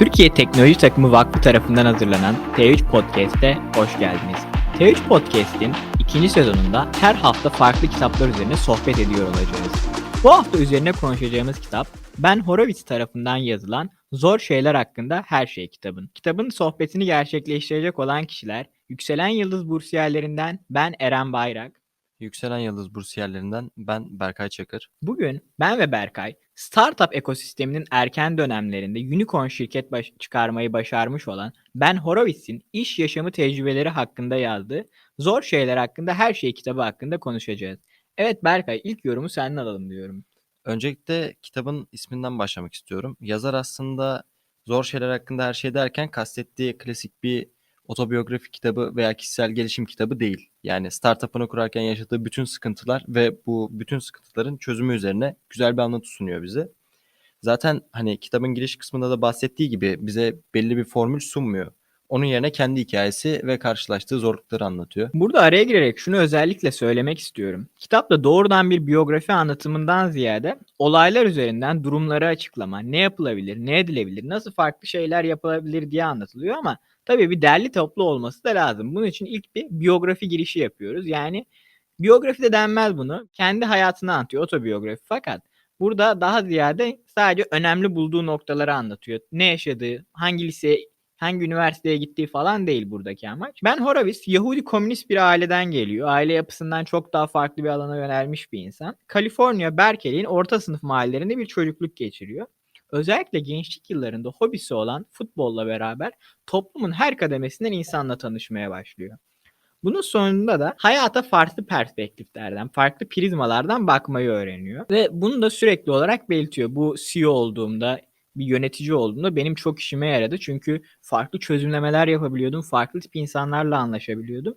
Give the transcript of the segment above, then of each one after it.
Türkiye Teknoloji Takımı Vakfı tarafından hazırlanan T3 Podcast'e hoş geldiniz. T3 Podcast'in ikinci sezonunda her hafta farklı kitaplar üzerine sohbet ediyor olacağız. Bu hafta üzerine konuşacağımız kitap Ben Horowitz tarafından yazılan Zor Şeyler Hakkında Her Şey kitabın. Kitabın sohbetini gerçekleştirecek olan kişiler Yükselen Yıldız Bursiyerlerinden ben Eren Bayrak, Yükselen Yıldız bursiyerlerinden ben Berkay Çakır. Bugün ben ve Berkay startup ekosisteminin erken dönemlerinde unicorn şirket baş- çıkarmayı başarmış olan Ben Horowitz'in iş yaşamı tecrübeleri hakkında yazdığı Zor Şeyler Hakkında Her Şey kitabı hakkında konuşacağız. Evet Berkay ilk yorumu senden alalım diyorum. Öncelikle kitabın isminden başlamak istiyorum. Yazar aslında zor şeyler hakkında her şey derken kastettiği klasik bir otobiyografi kitabı veya kişisel gelişim kitabı değil. Yani startup'ını kurarken yaşadığı bütün sıkıntılar ve bu bütün sıkıntıların çözümü üzerine güzel bir anlatı sunuyor bize. Zaten hani kitabın giriş kısmında da bahsettiği gibi bize belli bir formül sunmuyor. Onun yerine kendi hikayesi ve karşılaştığı zorlukları anlatıyor. Burada araya girerek şunu özellikle söylemek istiyorum. Kitapta doğrudan bir biyografi anlatımından ziyade olaylar üzerinden durumları açıklama, ne yapılabilir, ne edilebilir, nasıl farklı şeyler yapılabilir diye anlatılıyor ama tabii bir derli toplu olması da lazım. Bunun için ilk bir biyografi girişi yapıyoruz. Yani biyografi de denmez bunu. Kendi hayatını anlatıyor, otobiyografi. Fakat burada daha ziyade sadece önemli bulduğu noktaları anlatıyor. Ne yaşadığı, hangi liseye hangi üniversiteye gittiği falan değil buradaki amaç. Ben Horowitz Yahudi komünist bir aileden geliyor. Aile yapısından çok daha farklı bir alana yönelmiş bir insan. Kaliforniya Berkeley'in orta sınıf mahallelerinde bir çocukluk geçiriyor. Özellikle gençlik yıllarında hobisi olan futbolla beraber toplumun her kademesinden insanla tanışmaya başlıyor. Bunun sonunda da hayata farklı perspektiflerden, farklı prizmalardan bakmayı öğreniyor. Ve bunu da sürekli olarak belirtiyor. Bu CEO olduğumda, bir yönetici olduğumda benim çok işime yaradı. Çünkü farklı çözümlemeler yapabiliyordum. Farklı tip insanlarla anlaşabiliyordum.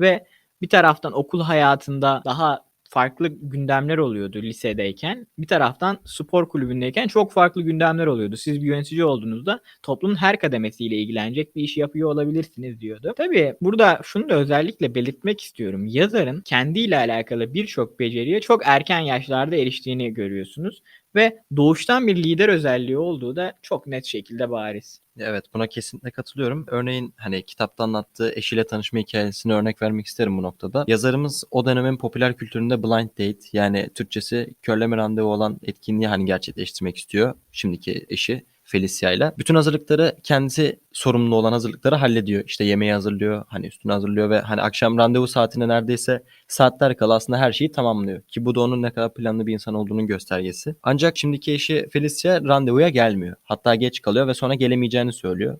Ve bir taraftan okul hayatında daha farklı gündemler oluyordu lisedeyken. Bir taraftan spor kulübündeyken çok farklı gündemler oluyordu. Siz bir yönetici olduğunuzda toplumun her kademesiyle ilgilenecek bir iş yapıyor olabilirsiniz diyordu. Tabii burada şunu da özellikle belirtmek istiyorum. Yazarın kendiyle alakalı birçok beceriye çok erken yaşlarda eriştiğini görüyorsunuz ve doğuştan bir lider özelliği olduğu da çok net şekilde bariz. Evet buna kesinlikle katılıyorum. Örneğin hani kitapta anlattığı eşiyle tanışma hikayesini örnek vermek isterim bu noktada. Yazarımız o dönemin popüler kültüründe blind date yani Türkçesi körleme randevu olan etkinliği hani gerçekleştirmek istiyor şimdiki eşi. Felicia ile. Bütün hazırlıkları kendisi sorumlu olan hazırlıkları hallediyor. İşte yemeği hazırlıyor, hani üstünü hazırlıyor ve hani akşam randevu saatine neredeyse saatler kala aslında her şeyi tamamlıyor. Ki bu da onun ne kadar planlı bir insan olduğunun göstergesi. Ancak şimdiki eşi Felicia randevuya gelmiyor. Hatta geç kalıyor ve sonra gelemeyeceğini söylüyor.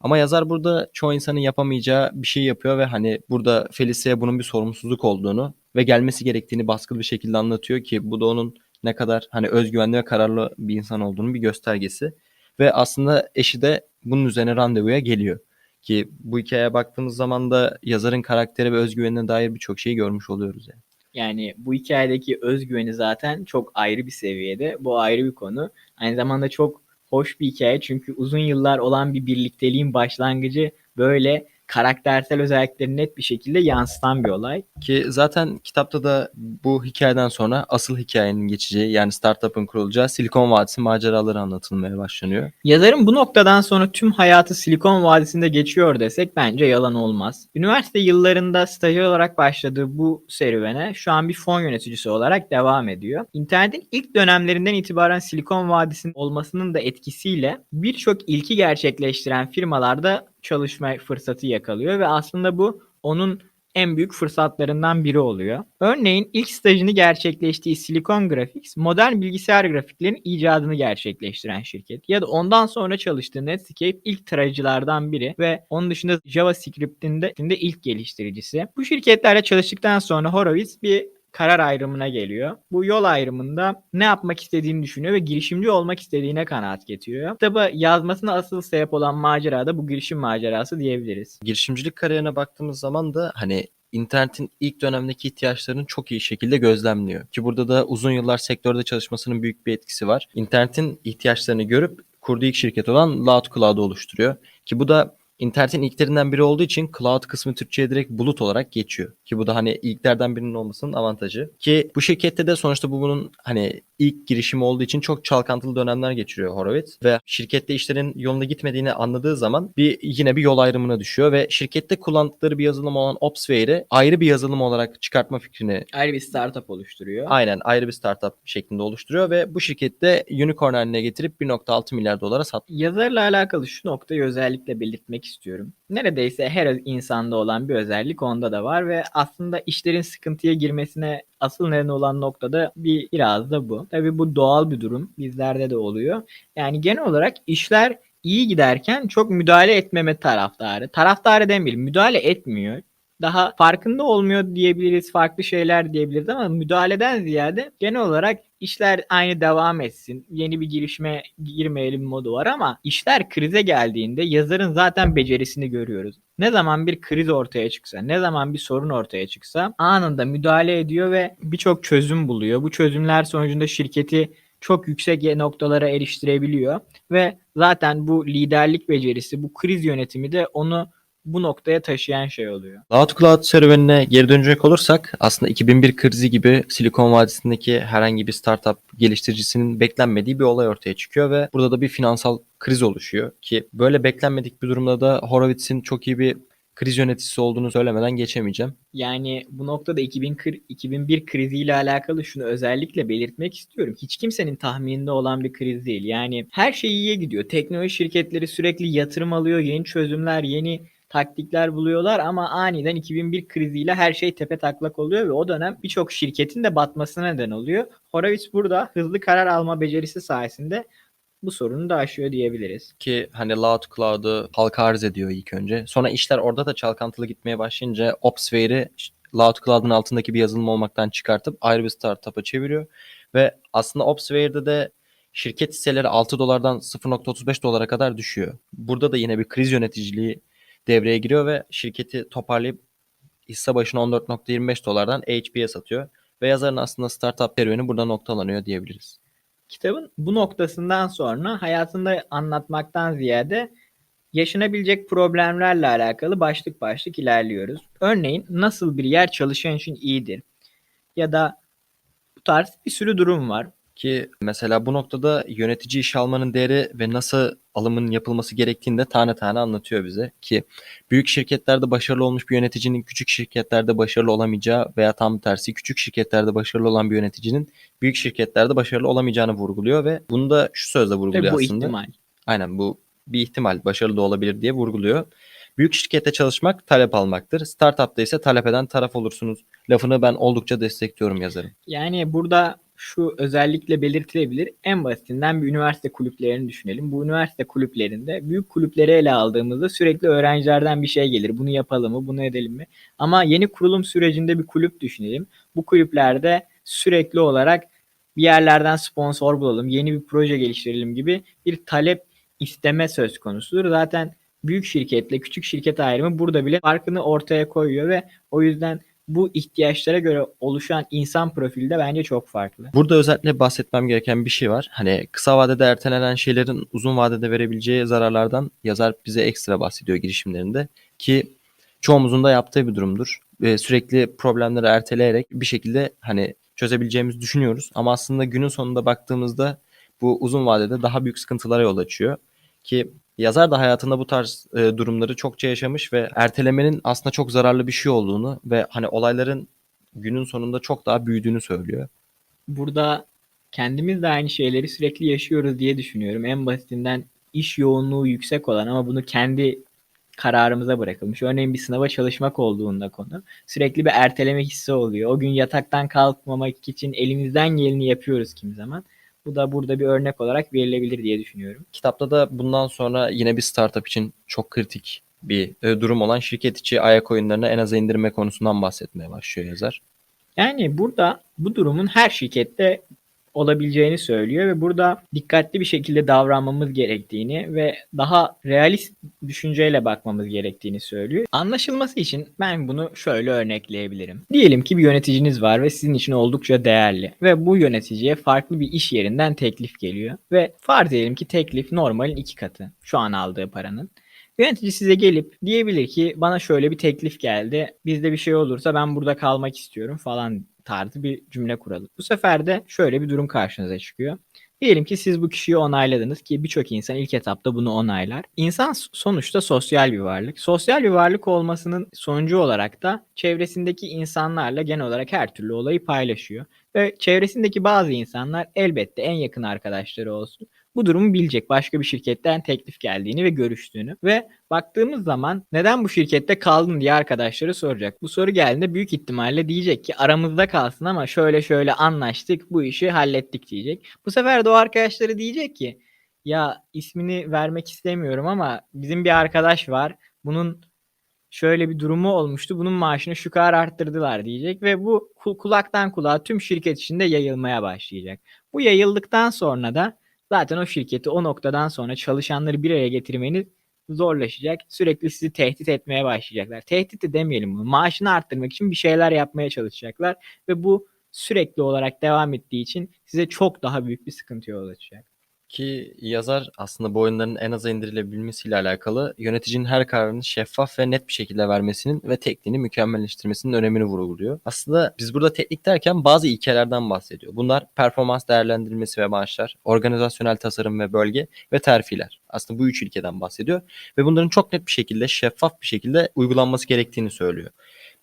Ama yazar burada çoğu insanın yapamayacağı bir şey yapıyor ve hani burada Felicia'ya bunun bir sorumsuzluk olduğunu ve gelmesi gerektiğini baskılı bir şekilde anlatıyor ki bu da onun ne kadar hani özgüvenli ve kararlı bir insan olduğunun bir göstergesi. Ve aslında eşi de bunun üzerine randevuya geliyor. Ki bu hikayeye baktığımız zaman da yazarın karakteri ve özgüvenine dair birçok şeyi görmüş oluyoruz yani. Yani bu hikayedeki özgüveni zaten çok ayrı bir seviyede. Bu ayrı bir konu. Aynı zamanda çok hoş bir hikaye çünkü uzun yıllar olan bir birlikteliğin başlangıcı böyle karaktersel özellikleri net bir şekilde yansıtan bir olay. Ki zaten kitapta da bu hikayeden sonra asıl hikayenin geçeceği yani startup'ın kurulacağı Silikon Vadisi maceraları anlatılmaya başlanıyor. Yazarın bu noktadan sonra tüm hayatı Silikon Vadisi'nde geçiyor desek bence yalan olmaz. Üniversite yıllarında stajyer olarak başladığı bu serüvene şu an bir fon yöneticisi olarak devam ediyor. İnternetin ilk dönemlerinden itibaren Silikon Vadisi'nin olmasının da etkisiyle birçok ilki gerçekleştiren firmalarda çalışma fırsatı yakalıyor ve aslında bu onun en büyük fırsatlarından biri oluyor. Örneğin ilk stajını gerçekleştiği Silicon Graphics modern bilgisayar grafiklerinin icadını gerçekleştiren şirket. Ya da ondan sonra çalıştığı Netscape ilk tarayıcılardan biri ve onun dışında JavaScript'in de ilk geliştiricisi. Bu şirketlerle çalıştıktan sonra Horowitz bir karar ayrımına geliyor. Bu yol ayrımında ne yapmak istediğini düşünüyor ve girişimci olmak istediğine kanaat getiriyor. Kitabı yazmasına asıl sebep olan macera da bu girişim macerası diyebiliriz. Girişimcilik kariyerine baktığımız zaman da hani internetin ilk dönemdeki ihtiyaçlarını çok iyi şekilde gözlemliyor. Ki burada da uzun yıllar sektörde çalışmasının büyük bir etkisi var. İnternetin ihtiyaçlarını görüp kurduğu ilk şirket olan Loud Cloud'u oluşturuyor. Ki bu da internetin ilklerinden biri olduğu için cloud kısmı Türkçe'ye direkt bulut olarak geçiyor. Ki bu da hani ilklerden birinin olmasının avantajı. Ki bu şirkette de sonuçta bu bunun hani ilk girişimi olduğu için çok çalkantılı dönemler geçiriyor Horowitz ve şirkette işlerin yolunda gitmediğini anladığı zaman bir yine bir yol ayrımına düşüyor ve şirkette kullandıkları bir yazılım olan Opsware'i ayrı bir yazılım olarak çıkartma fikrini Ayrı bir startup oluşturuyor. aynen ayrı bir startup şeklinde oluşturuyor ve bu şirkette unicorn haline getirip 1.6 milyar dolara sattı. Yazarla alakalı şu noktayı özellikle belirtmek istiyorum. Neredeyse her insanda olan bir özellik onda da var ve aslında işlerin sıkıntıya girmesine asıl neden olan noktada bir biraz da bu. Tabii bu doğal bir durum. Bizlerde de oluyor. Yani genel olarak işler iyi giderken çok müdahale etmeme taraftarı. Taraftarı demeyelim, müdahale etmiyor. Daha farkında olmuyor diyebiliriz, farklı şeyler diyebiliriz ama müdahaleden ziyade genel olarak işler aynı devam etsin. Yeni bir girişime girmeyelim modu var ama işler krize geldiğinde yazarın zaten becerisini görüyoruz. Ne zaman bir kriz ortaya çıksa, ne zaman bir sorun ortaya çıksa anında müdahale ediyor ve birçok çözüm buluyor. Bu çözümler sonucunda şirketi çok yüksek noktalara eriştirebiliyor ve zaten bu liderlik becerisi, bu kriz yönetimi de onu bu noktaya taşıyan şey oluyor. Cloud Cloud serüvenine geri dönecek olursak aslında 2001 krizi gibi Silikon Vadisi'ndeki herhangi bir startup geliştiricisinin beklenmediği bir olay ortaya çıkıyor ve burada da bir finansal kriz oluşuyor ki böyle beklenmedik bir durumda da Horowitz'in çok iyi bir kriz yöneticisi olduğunu söylemeden geçemeyeceğim. Yani bu noktada 2000 kri- 2001 kriziyle alakalı şunu özellikle belirtmek istiyorum. Hiç kimsenin tahmininde olan bir kriz değil. Yani her şey iyiye gidiyor. Teknoloji şirketleri sürekli yatırım alıyor, yeni çözümler, yeni taktikler buluyorlar ama aniden 2001 kriziyle her şey tepe taklak oluyor ve o dönem birçok şirketin de batmasına neden oluyor. Horowitz burada hızlı karar alma becerisi sayesinde bu sorunu da aşıyor diyebiliriz. Ki hani Cloud Cloud'u halka arz ediyor ilk önce. Sonra işler orada da çalkantılı gitmeye başlayınca Opsware'i Cloud Cloud'un altındaki bir yazılım olmaktan çıkartıp ayrı bir startup'a çeviriyor. Ve aslında Opsware'de de şirket hisseleri 6 dolardan 0.35 dolara kadar düşüyor. Burada da yine bir kriz yöneticiliği devreye giriyor ve şirketi toparlayıp hisse başına 14.25 dolardan HP'ye satıyor. Ve yazarın aslında startup serüveni burada noktalanıyor diyebiliriz. Kitabın bu noktasından sonra hayatında anlatmaktan ziyade yaşanabilecek problemlerle alakalı başlık başlık ilerliyoruz. Örneğin nasıl bir yer çalışan için iyidir? Ya da bu tarz bir sürü durum var. Ki mesela bu noktada yönetici iş almanın değeri ve nasıl alımın yapılması gerektiğini de tane tane anlatıyor bize. Ki büyük şirketlerde başarılı olmuş bir yöneticinin küçük şirketlerde başarılı olamayacağı veya tam tersi küçük şirketlerde başarılı olan bir yöneticinin büyük şirketlerde başarılı olamayacağını vurguluyor ve bunu da şu sözle vurguluyor Tabii bu aslında. ihtimal. Aynen bu bir ihtimal başarılı da olabilir diye vurguluyor. Büyük şirkette çalışmak talep almaktır. Startup'ta ise talep eden taraf olursunuz. Lafını ben oldukça destekliyorum yazarım. Yani burada şu özellikle belirtilebilir. En basitinden bir üniversite kulüplerini düşünelim. Bu üniversite kulüplerinde büyük kulüpleri ele aldığımızda sürekli öğrencilerden bir şey gelir. Bunu yapalım mı, bunu edelim mi? Ama yeni kurulum sürecinde bir kulüp düşünelim. Bu kulüplerde sürekli olarak bir yerlerden sponsor bulalım, yeni bir proje geliştirelim gibi bir talep isteme söz konusudur. Zaten büyük şirketle küçük şirket ayrımı burada bile farkını ortaya koyuyor ve o yüzden bu ihtiyaçlara göre oluşan insan profili de bence çok farklı. Burada özellikle bahsetmem gereken bir şey var. Hani kısa vadede ertelenen şeylerin uzun vadede verebileceği zararlardan yazar bize ekstra bahsediyor girişimlerinde. Ki çoğumuzun da yaptığı bir durumdur. Sürekli problemleri erteleyerek bir şekilde hani çözebileceğimizi düşünüyoruz. Ama aslında günün sonunda baktığımızda bu uzun vadede daha büyük sıkıntılara yol açıyor. Ki yazar da hayatında bu tarz e, durumları çokça yaşamış ve ertelemenin aslında çok zararlı bir şey olduğunu ve hani olayların günün sonunda çok daha büyüdüğünü söylüyor. Burada kendimiz de aynı şeyleri sürekli yaşıyoruz diye düşünüyorum. En basitinden iş yoğunluğu yüksek olan ama bunu kendi kararımıza bırakılmış. Örneğin bir sınava çalışmak olduğunda konu sürekli bir erteleme hissi oluyor. O gün yataktan kalkmamak için elimizden geleni yapıyoruz kimi zaman. Bu da burada bir örnek olarak verilebilir diye düşünüyorum. Kitapta da bundan sonra yine bir startup için çok kritik bir e, durum olan şirket içi ayak oyunlarına en aza indirme konusundan bahsetmeye başlıyor yazar. Yani burada bu durumun her şirkette olabileceğini söylüyor ve burada dikkatli bir şekilde davranmamız gerektiğini ve daha realist düşünceyle bakmamız gerektiğini söylüyor. Anlaşılması için ben bunu şöyle örnekleyebilirim. Diyelim ki bir yöneticiniz var ve sizin için oldukça değerli ve bu yöneticiye farklı bir iş yerinden teklif geliyor ve farz edelim ki teklif normalin iki katı şu an aldığı paranın. Yönetici size gelip diyebilir ki bana şöyle bir teklif geldi. Bizde bir şey olursa ben burada kalmak istiyorum falan tarzı bir cümle kuralım. Bu sefer de şöyle bir durum karşınıza çıkıyor. Diyelim ki siz bu kişiyi onayladınız ki birçok insan ilk etapta bunu onaylar. İnsan sonuçta sosyal bir varlık. Sosyal bir varlık olmasının sonucu olarak da çevresindeki insanlarla genel olarak her türlü olayı paylaşıyor. Ve çevresindeki bazı insanlar elbette en yakın arkadaşları olsun. Bu durumu bilecek başka bir şirketten teklif geldiğini ve görüştüğünü ve baktığımız zaman neden bu şirkette kaldın diye arkadaşları soracak. Bu soru geldiğinde büyük ihtimalle diyecek ki aramızda kalsın ama şöyle şöyle anlaştık bu işi hallettik diyecek. Bu sefer de o arkadaşları diyecek ki ya ismini vermek istemiyorum ama bizim bir arkadaş var. Bunun şöyle bir durumu olmuştu. Bunun maaşını şu kadar arttırdılar diyecek ve bu ku- kulaktan kulağa tüm şirket içinde yayılmaya başlayacak. Bu yayıldıktan sonra da zaten o şirketi o noktadan sonra çalışanları bir araya getirmeniz zorlaşacak. Sürekli sizi tehdit etmeye başlayacaklar. Tehdit de demeyelim bunu. Maaşını arttırmak için bir şeyler yapmaya çalışacaklar ve bu sürekli olarak devam ettiği için size çok daha büyük bir sıkıntı yol açacak. Ki yazar aslında bu oyunların en aza indirilebilmesiyle alakalı yöneticinin her kararını şeffaf ve net bir şekilde vermesinin ve tekniğini mükemmelleştirmesinin önemini vurguluyor. Aslında biz burada teknik derken bazı ilkelerden bahsediyor. Bunlar performans değerlendirilmesi ve maaşlar, organizasyonel tasarım ve bölge ve terfiler. Aslında bu üç ilkeden bahsediyor ve bunların çok net bir şekilde şeffaf bir şekilde uygulanması gerektiğini söylüyor.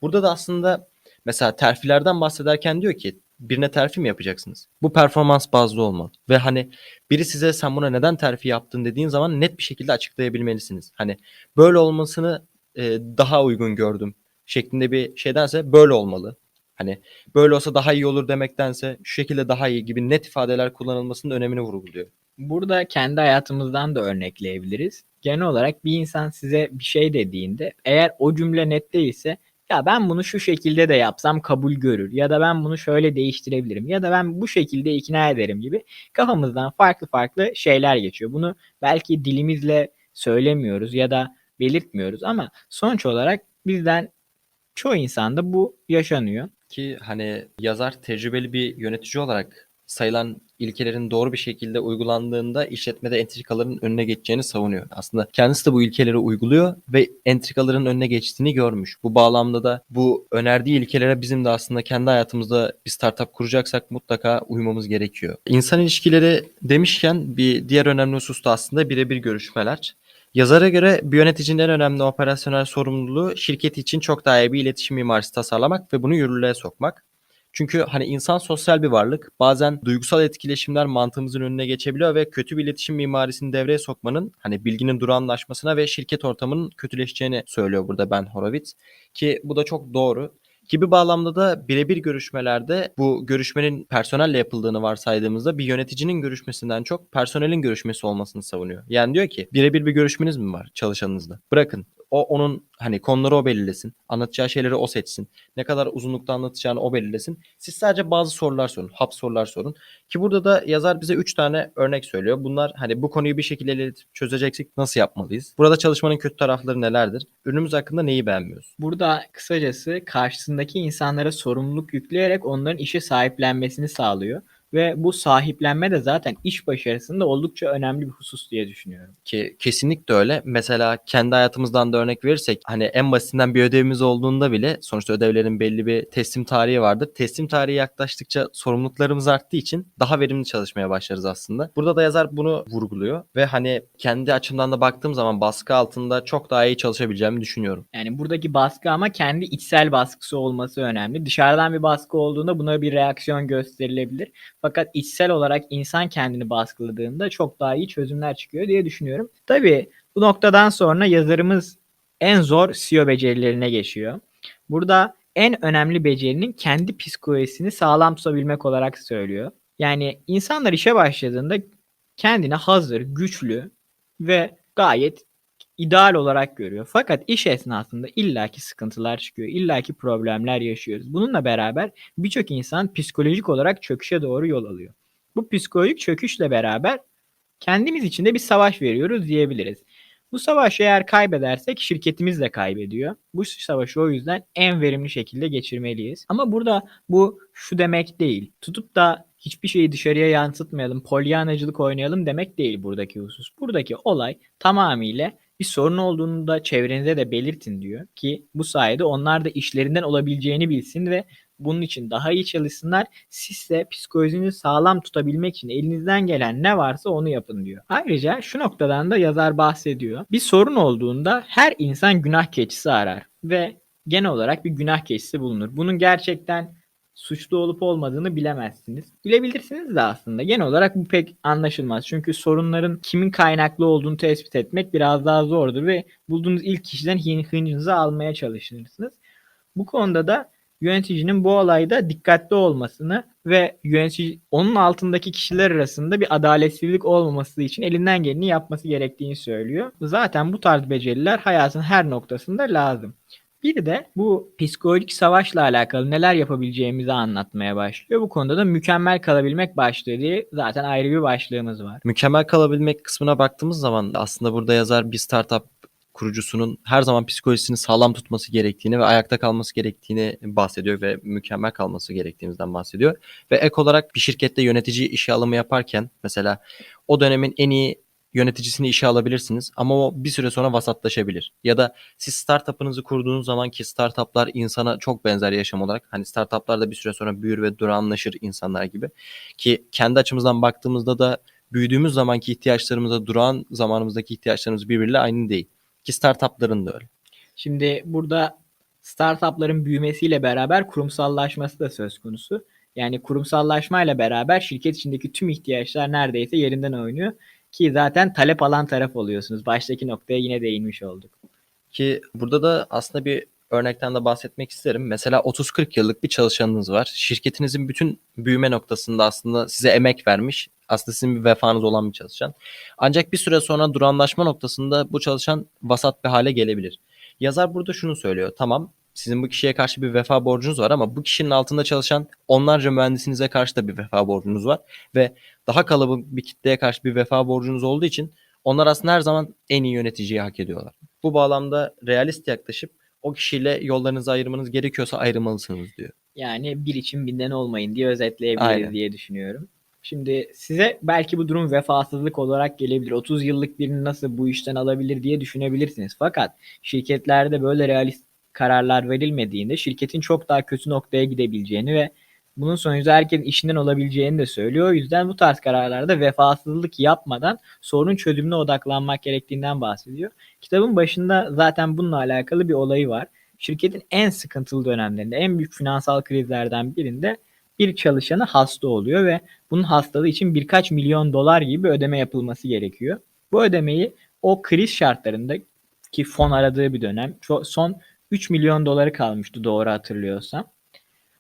Burada da aslında mesela terfilerden bahsederken diyor ki birine terfi mi yapacaksınız? Bu performans bazlı olmalı. Ve hani biri size sen buna neden terfi yaptın dediğin zaman net bir şekilde açıklayabilmelisiniz. Hani böyle olmasını e, daha uygun gördüm şeklinde bir şeydense böyle olmalı. Hani böyle olsa daha iyi olur demektense şu şekilde daha iyi gibi net ifadeler kullanılmasının önemini vurguluyor. Burada kendi hayatımızdan da örnekleyebiliriz. Genel olarak bir insan size bir şey dediğinde eğer o cümle net değilse ya ben bunu şu şekilde de yapsam kabul görür ya da ben bunu şöyle değiştirebilirim ya da ben bu şekilde ikna ederim gibi kafamızdan farklı farklı şeyler geçiyor. Bunu belki dilimizle söylemiyoruz ya da belirtmiyoruz ama sonuç olarak bizden çoğu insanda bu yaşanıyor. Ki hani yazar tecrübeli bir yönetici olarak sayılan ilkelerin doğru bir şekilde uygulandığında işletmede entrikaların önüne geçeceğini savunuyor. Aslında kendisi de bu ilkeleri uyguluyor ve entrikaların önüne geçtiğini görmüş. Bu bağlamda da bu önerdiği ilkelere bizim de aslında kendi hayatımızda bir startup kuracaksak mutlaka uymamız gerekiyor. İnsan ilişkileri demişken bir diğer önemli husus da aslında birebir görüşmeler. Yazara göre bir yöneticinin en önemli operasyonel sorumluluğu şirket için çok daha iyi bir iletişim mimarisi tasarlamak ve bunu yürürlüğe sokmak. Çünkü hani insan sosyal bir varlık. Bazen duygusal etkileşimler mantığımızın önüne geçebiliyor ve kötü bir iletişim mimarisini devreye sokmanın hani bilginin durağanlaşmasına ve şirket ortamının kötüleşeceğini söylüyor burada Ben Horowitz. Ki bu da çok doğru. Ki bir bağlamda da birebir görüşmelerde bu görüşmenin personelle yapıldığını varsaydığımızda bir yöneticinin görüşmesinden çok personelin görüşmesi olmasını savunuyor. Yani diyor ki birebir bir görüşmeniz mi var çalışanınızla? Bırakın o onun hani konuları o belirlesin. Anlatacağı şeyleri o seçsin. Ne kadar uzunlukta anlatacağını o belirlesin. Siz sadece bazı sorular sorun. Hap sorular sorun. Ki burada da yazar bize 3 tane örnek söylüyor. Bunlar hani bu konuyu bir şekilde çözeceksek nasıl yapmalıyız? Burada çalışmanın kötü tarafları nelerdir? Ürünümüz hakkında neyi beğenmiyoruz? Burada kısacası karşısındaki insanlara sorumluluk yükleyerek onların işe sahiplenmesini sağlıyor. Ve bu sahiplenme de zaten iş başarısında oldukça önemli bir husus diye düşünüyorum. Ki kesinlikle öyle. Mesela kendi hayatımızdan da örnek verirsek hani en basitinden bir ödevimiz olduğunda bile sonuçta ödevlerin belli bir teslim tarihi vardır. Teslim tarihi yaklaştıkça sorumluluklarımız arttığı için daha verimli çalışmaya başlarız aslında. Burada da yazar bunu vurguluyor ve hani kendi açımdan da baktığım zaman baskı altında çok daha iyi çalışabileceğimi düşünüyorum. Yani buradaki baskı ama kendi içsel baskısı olması önemli. Dışarıdan bir baskı olduğunda buna bir reaksiyon gösterilebilir. Fakat içsel olarak insan kendini baskıladığında çok daha iyi çözümler çıkıyor diye düşünüyorum. Tabii bu noktadan sonra yazarımız en zor SEO becerilerine geçiyor. Burada en önemli becerinin kendi psikolojisini sağlam tutabilmek olarak söylüyor. Yani insanlar işe başladığında kendine hazır, güçlü ve gayet ideal olarak görüyor. Fakat iş esnasında illaki sıkıntılar çıkıyor, illaki problemler yaşıyoruz. Bununla beraber birçok insan psikolojik olarak çöküşe doğru yol alıyor. Bu psikolojik çöküşle beraber kendimiz için de bir savaş veriyoruz diyebiliriz. Bu savaşı eğer kaybedersek şirketimiz de kaybediyor. Bu savaşı o yüzden en verimli şekilde geçirmeliyiz. Ama burada bu şu demek değil. Tutup da hiçbir şeyi dışarıya yansıtmayalım, polyanacılık oynayalım demek değil buradaki husus. Buradaki olay tamamıyla bir sorun olduğunu da çevrenize de belirtin diyor ki bu sayede onlar da işlerinden olabileceğini bilsin ve bunun için daha iyi çalışsınlar. Siz de psikolojinizi sağlam tutabilmek için elinizden gelen ne varsa onu yapın diyor. Ayrıca şu noktadan da yazar bahsediyor. Bir sorun olduğunda her insan günah keçisi arar ve genel olarak bir günah keçisi bulunur. Bunun gerçekten suçlu olup olmadığını bilemezsiniz. Bilebilirsiniz de aslında. Genel olarak bu pek anlaşılmaz. Çünkü sorunların kimin kaynaklı olduğunu tespit etmek biraz daha zordur ve bulduğunuz ilk kişiden hıncınızı almaya çalışırsınız. Bu konuda da yöneticinin bu olayda dikkatli olmasını ve yönetici onun altındaki kişiler arasında bir adaletsizlik olmaması için elinden geleni yapması gerektiğini söylüyor. Zaten bu tarz beceriler hayatın her noktasında lazım. Bir de bu psikolojik savaşla alakalı neler yapabileceğimizi anlatmaya başlıyor. Bu konuda da mükemmel kalabilmek başlığı diye zaten ayrı bir başlığımız var. Mükemmel kalabilmek kısmına baktığımız zaman aslında burada yazar bir startup kurucusunun her zaman psikolojisini sağlam tutması gerektiğini ve ayakta kalması gerektiğini bahsediyor ve mükemmel kalması gerektiğimizden bahsediyor. Ve ek olarak bir şirkette yönetici işe alımı yaparken mesela o dönemin en iyi yöneticisini işe alabilirsiniz ama o bir süre sonra vasatlaşabilir. Ya da siz startup'ınızı kurduğunuz zaman ki startup'lar insana çok benzer yaşam olarak hani startup'lar da bir süre sonra büyür ve durağanlaşır insanlar gibi. Ki kendi açımızdan baktığımızda da büyüdüğümüz zamanki ihtiyaçlarımızla durağan zamanımızdaki ihtiyaçlarımız birbiriyle aynı değil. Ki startup'ların da öyle. Şimdi burada startupların büyümesiyle beraber kurumsallaşması da söz konusu. Yani kurumsallaşmayla beraber şirket içindeki tüm ihtiyaçlar neredeyse yerinden oynuyor. Ki zaten talep alan taraf oluyorsunuz. Baştaki noktaya yine değinmiş olduk. Ki burada da aslında bir örnekten de bahsetmek isterim. Mesela 30-40 yıllık bir çalışanınız var. Şirketinizin bütün büyüme noktasında aslında size emek vermiş. Aslında sizin bir vefanız olan bir çalışan. Ancak bir süre sonra duranlaşma noktasında bu çalışan vasat bir hale gelebilir. Yazar burada şunu söylüyor. Tamam sizin bu kişiye karşı bir vefa borcunuz var ama bu kişinin altında çalışan onlarca mühendisinize karşı da bir vefa borcunuz var. Ve daha kalabalık bir kitleye karşı bir vefa borcunuz olduğu için onlar aslında her zaman en iyi yöneticiyi hak ediyorlar. Bu bağlamda realist yaklaşıp o kişiyle yollarınızı ayırmanız gerekiyorsa ayrılmalısınız diyor. Yani bir için binden olmayın diye özetleyebiliriz Aynen. diye düşünüyorum. Şimdi size belki bu durum vefasızlık olarak gelebilir. 30 yıllık birini nasıl bu işten alabilir diye düşünebilirsiniz. Fakat şirketlerde böyle realist kararlar verilmediğinde şirketin çok daha kötü noktaya gidebileceğini ve bunun sonucu herkesin işinden olabileceğini de söylüyor. O yüzden bu tarz kararlarda vefasızlık yapmadan sorun çözümüne odaklanmak gerektiğinden bahsediyor. Kitabın başında zaten bununla alakalı bir olayı var. Şirketin en sıkıntılı dönemlerinde, en büyük finansal krizlerden birinde bir çalışanı hasta oluyor ve bunun hastalığı için birkaç milyon dolar gibi bir ödeme yapılması gerekiyor. Bu ödemeyi o kriz şartlarında ki fon aradığı bir dönem son 3 milyon doları kalmıştı doğru hatırlıyorsam.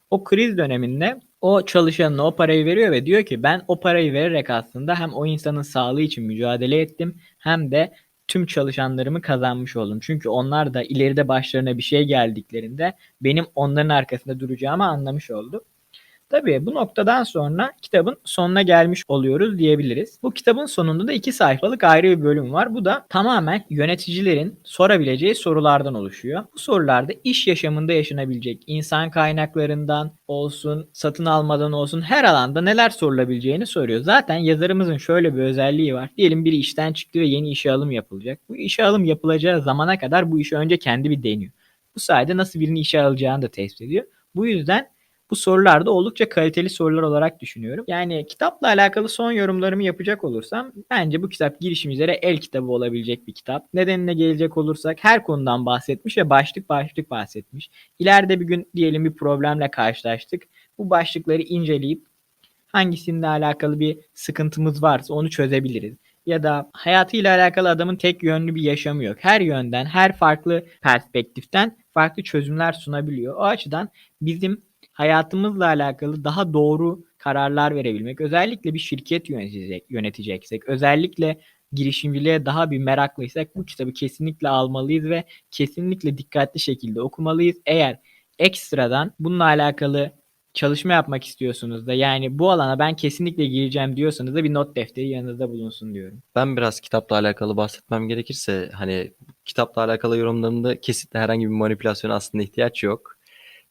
O kriz döneminde o çalışanına o parayı veriyor ve diyor ki ben o parayı vererek aslında hem o insanın sağlığı için mücadele ettim hem de tüm çalışanlarımı kazanmış oldum. Çünkü onlar da ileride başlarına bir şey geldiklerinde benim onların arkasında duracağımı anlamış oldu. Tabii bu noktadan sonra kitabın sonuna gelmiş oluyoruz diyebiliriz. Bu kitabın sonunda da iki sayfalık ayrı bir bölüm var. Bu da tamamen yöneticilerin sorabileceği sorulardan oluşuyor. Bu sorularda iş yaşamında yaşanabilecek insan kaynaklarından olsun, satın almadan olsun her alanda neler sorulabileceğini soruyor. Zaten yazarımızın şöyle bir özelliği var. Diyelim biri işten çıktı ve yeni işe alım yapılacak. Bu işe alım yapılacağı zamana kadar bu işi önce kendi bir deniyor. Bu sayede nasıl birini işe alacağını da tespit ediyor. Bu yüzden bu sorular da oldukça kaliteli sorular olarak düşünüyorum. Yani kitapla alakalı son yorumlarımı yapacak olursam bence bu kitap girişimcilere el kitabı olabilecek bir kitap. Nedenine gelecek olursak her konudan bahsetmiş ve başlık başlık bahsetmiş. İleride bir gün diyelim bir problemle karşılaştık. Bu başlıkları inceleyip hangisinde alakalı bir sıkıntımız varsa onu çözebiliriz. Ya da hayatıyla alakalı adamın tek yönlü bir yaşamı yok. Her yönden, her farklı perspektiften farklı çözümler sunabiliyor. O açıdan bizim hayatımızla alakalı daha doğru kararlar verebilmek, özellikle bir şirket yönetecek, yöneteceksek, özellikle girişimciliğe daha bir meraklıysak bu kitabı kesinlikle almalıyız ve kesinlikle dikkatli şekilde okumalıyız. Eğer ekstradan bununla alakalı çalışma yapmak istiyorsunuz da yani bu alana ben kesinlikle gireceğim diyorsanız da bir not defteri yanınızda bulunsun diyorum. Ben biraz kitapla alakalı bahsetmem gerekirse hani kitapla alakalı yorumlarımda kesinlikle herhangi bir manipülasyona aslında ihtiyaç yok.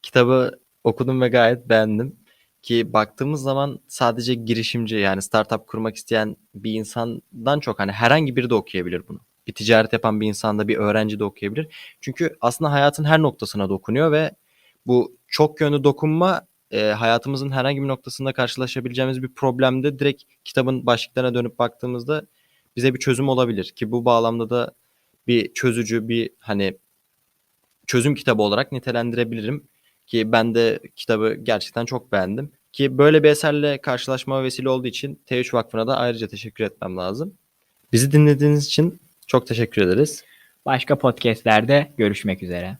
Kitabı okudum ve gayet beğendim. Ki baktığımız zaman sadece girişimci yani startup kurmak isteyen bir insandan çok hani herhangi biri de okuyabilir bunu. Bir ticaret yapan bir insan da bir öğrenci de okuyabilir. Çünkü aslında hayatın her noktasına dokunuyor ve bu çok yönlü dokunma e, hayatımızın herhangi bir noktasında karşılaşabileceğimiz bir problemde direkt kitabın başlıklarına dönüp baktığımızda bize bir çözüm olabilir ki bu bağlamda da bir çözücü bir hani çözüm kitabı olarak nitelendirebilirim ki ben de kitabı gerçekten çok beğendim ki böyle bir eserle karşılaşma vesile olduğu için T3 Vakfı'na da ayrıca teşekkür etmem lazım. Bizi dinlediğiniz için çok teşekkür ederiz. Başka podcastlerde görüşmek üzere.